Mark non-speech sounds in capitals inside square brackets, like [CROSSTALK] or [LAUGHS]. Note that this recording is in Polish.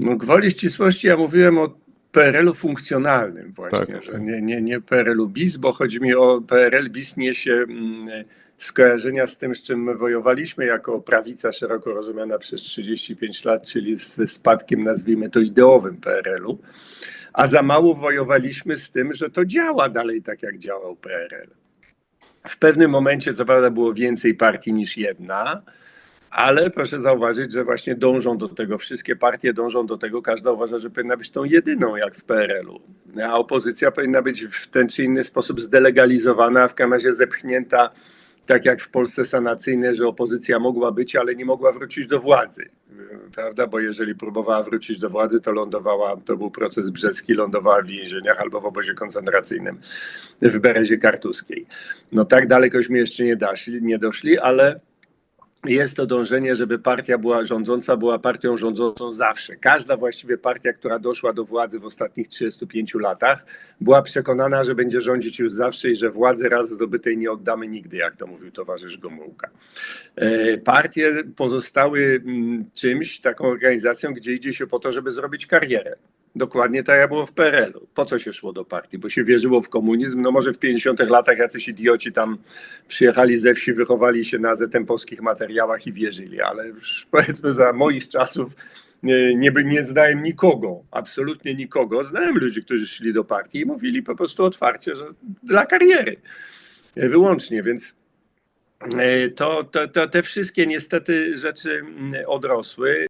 No, gwoli ścisłości ja mówiłem o PRL-u funkcjonalnym właśnie, Tak. że nie, nie, nie PRL-u bis, bo chodzi mi o PRL bis niesie mm, skojarzenia z tym, z czym my wojowaliśmy jako prawica szeroko rozumiana przez 35 lat, czyli ze spadkiem nazwijmy to ideowym PRL-u, a za mało wojowaliśmy z tym, że to działa dalej tak jak działał PRL. W pewnym momencie co prawda było więcej partii niż jedna, ale proszę zauważyć, że właśnie dążą do tego, wszystkie partie dążą do tego, każda uważa, że powinna być tą jedyną, jak w PRL-u. A opozycja powinna być w ten czy inny sposób zdelegalizowana, w każdym razie zepchnięta, tak jak w Polsce sanacyjnej, że opozycja mogła być, ale nie mogła wrócić do władzy. Prawda? Bo jeżeli próbowała wrócić do władzy, to lądowała, to był proces brzeski, lądowała w więzieniach albo w obozie koncentracyjnym w Berezie Kartuskiej. No tak dalekośmy jeszcze nie, daszli, nie doszli, ale jest to dążenie, żeby partia była rządząca, była partią rządzącą zawsze. Każda właściwie partia, która doszła do władzy w ostatnich 35 latach, była przekonana, że będzie rządzić już zawsze i że władzy raz zdobytej nie oddamy nigdy, jak to mówił towarzysz Gomułka. E, Partie pozostały mm, czymś, taką organizacją, gdzie idzie się po to, żeby zrobić karierę. Dokładnie tak jak było w PRL-u. Po co się szło do partii? Bo się wierzyło w komunizm. No może w 50 latach jacyś idioci tam przyjechali ze wsi, wychowali się na zetempowskich materiałach i wierzyli, ale już [LAUGHS] powiedzmy za moich czasów nie, nie, nie znałem nikogo, absolutnie nikogo. Znałem ludzi, którzy szli do partii i mówili po prostu otwarcie, że dla kariery e, wyłącznie, więc e, to, to, to te wszystkie niestety rzeczy mm, odrosły.